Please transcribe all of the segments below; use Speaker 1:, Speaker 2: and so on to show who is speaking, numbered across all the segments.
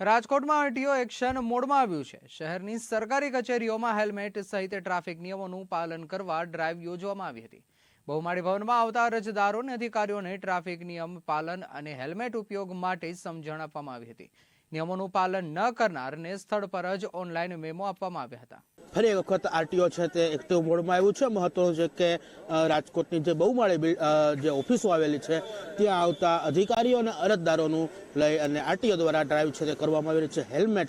Speaker 1: રાજકોટમાં RTO action મોડમાં આવ્યું છે. શહેરની સરકારી કચેરીઓમાં હેલ્મેટ સહિત ટ્રાફિક નિયમોનું પાલન કરવા ડ્રાઈવ યોજવામાં આવી હતી. બહુમાળી ભવનમાં આવતા અરજદારો અને અધિકારીઓને ટ્રાફિક નિયમ પાલન અને હેલ્મેટ ઉપયોગ માટે સમજણ આપવામાં આવી હતી. નિયમોનું પાલન ન કરનારને સ્થળ પર જ ઓનલાઈન મેમો આપવામાં આવ્યા હતા.
Speaker 2: ફરી એક વખત આરટીઓ છે તે એક્ટિવ મોડમાં આવ્યું છે. મહત્વનું છે કે રાજકોટની જે બહુમાળી બિલ- જે ઓફિસો આવેલી છે, ત્યાં આવતા અધિકારીઓ અને અરજદારોનું લઈ અને આરટીઓ દ્વારા ડ્રાઈવ છે તે કરવામાં આવી રહી છે. હેલ્મેટ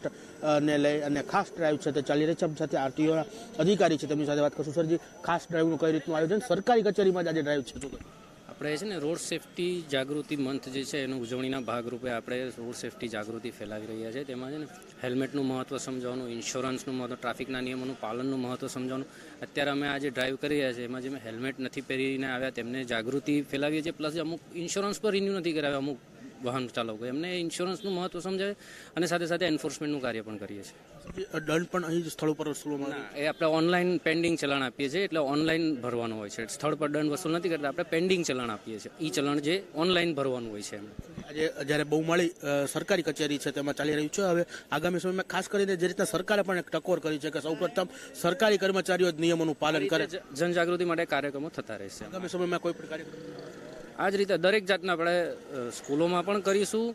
Speaker 2: ને લઈ અને ખાસ ડ્રાઈવ છે તે ચાલી રહી છે. સાથે આરટીઓના અધિકારી છે તેમની સાથે વાત કરશું. સરજી, ખાસ ડ્રાઈવનું કઈ રીતનું આયોજન? સરકારી કચેરીમાં જ આજે ડ્રાઈવ છે?
Speaker 3: આપણે છે ને રોડ સેફટી જાગૃતિ મંથ જે છે એનું ઉજવણીના ભાગરૂપે આપણે રોડ સેફટી જાગૃતિ ફેલાવી રહ્યા છે. તેમાં છે ને હેલ્મેટનું મહત્ત્વ સમજાવવાનું ઇન્સ્યોરન્સનું મહત્ત્વ ટ્રાફિકના નિયમોનું પાલનનું મહત્ત્વ સમજાવવાનું અત્યારે અમે આજે ડ્રાઈવ કરી રહ્યા છીએ, એમાં જે હેલ્મેટ નથી પહેરીને આવ્યા, તેમને જાગૃતિ ફેલાવીએ છીએ. પ્લસ અમુક ઇન્સ્યોરન્સ પર રિન્યૂ નથી કરાવ્યા અમુક વાહન ચાલકો એમને ઇન્સ્યોરન્સનું મહત્ત્વ સમજાવે અને સાથે સાથે એન્ફોર્સમેન્ટનું કાર્ય પણ કરીએ છીએ.
Speaker 2: દંડ પણ અહીં સ્થળ પર વસૂલવામાં આવે
Speaker 3: એ આપણે ઓનલાઈન પેન્ડિંગ ચલણ આપીએ છીએ એટલે ઓનલાઈન ભરવાનું હોય છે. સ્થળ પર દંડ વસૂલ નથી કરતા આપણે પેન્ડિંગ ચલણ આપીએ છીએ. ઈ ચલણ જે ઓનલાઈન ભરવાનું હોય છે
Speaker 2: આજે જ્યારે બહુમાળી માળી સરકારી કચેરી છે તેમાં ચાલી રહ્યું છે. હવે આગામી સમયમાં ખાસ કરીને જે રીતના સરકારે પણ એક ટકોર કરી છે કે સૌપ્રથમ સરકારી કર્મચારીઓ જ નિયમોનું પાલન કરે.
Speaker 3: જનજાગૃતિ માટે કાર્યક્રમો થતા રહેશે.
Speaker 2: આગામી સમયમાં કોઈ પણ કાર્યક્રમ
Speaker 3: આ જ રીતે દરેક જાતના આપણે સ્કૂલોમાં પણ કરીશું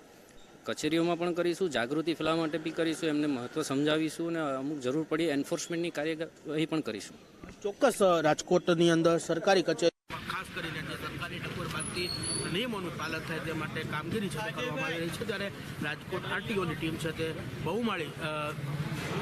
Speaker 3: કચેરીઓમાં પણ કરીશું જાગૃતિ ફેલાવવા માટે બી કરીશું એમને મહત્વ સમજાવીશું અને અમુક જરૂર પડી એન્ફોર્સમેન્ટની કાર્યવાહી પણ કરીશું.
Speaker 2: ચોક્કસ રાજકોટની અંદર સરકારી કચેરી ખાસ કરીને જે સરકારી ટકોર નિયમોનું પાલન થાય તે માટે કામગીરી છે કરવામાં આવી રહી છે. ત્યારે રાજકોટ આરટીઓની ટીમ છે તે બહુમાળી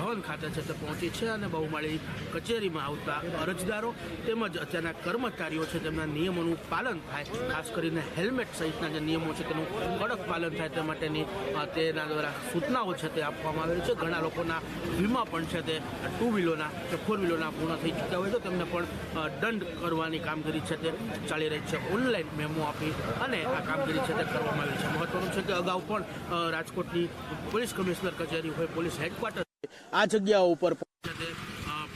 Speaker 2: ભવન ખાતે છે તે પહોંચી છે અને બહુમાળી કચેરીમાં આવતા અરજદારો તેમજ અત્યારના કર્મચારીઓ છે તેમના નિયમોનું પાલન થાય. ખાસ કરીને હેલ્મેટ સહિતના જે નિયમો છે તેનું કડક પાલન થાય તે માટેની તેના દ્વારા સૂચનાઓ છે તે આપવામાં આવેલી છે. ઘણા લોકોના વીમા પણ છે તે ટુ વ્હીલોના કે ફોર વ્હીલોના પૂર્ણ થઈ ચૂક્યા હોય તો તેમને પણ દંડ કરવાની કામગીરી છે તે ચાલી રહી છે. ઓનલાઈન મેમો આપી અને આ કામગીરી છે તે કરવામાં આવી છે. મહત્વનું છે કે અગાઉ પણ રાજકોટની પોલીસ કમિશનર કચેરી હોય, પોલીસ હેડક્વાર્ટર આ જગ્યાઓ ઉપર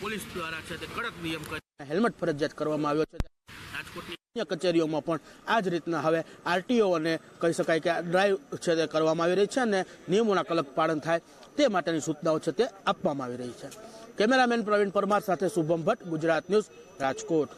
Speaker 2: પોલીસ દ્વારા છે તે કડક નિયમ હેલ્મેટ ફરજિયાત કરવામાં આવ્યો છે. રાજકોટની અન્ય કચેરીઓમાં પણ આ જ રીતના હવે આરટીઓ અને કહી શકાય કે આ ડ્રાઈવ છે તે કરવામાં આવી રહી છે અને નિયમોના કલક પાલન થાય તે માટેની સૂચનાઓ છે તે આપવામાં આવી રહી છે. કેમેરામેન પ્રવીણ પરમાર સાથે શુભમ ભટ્ટ ગુજરાત ન્યૂઝ રાજકોટ.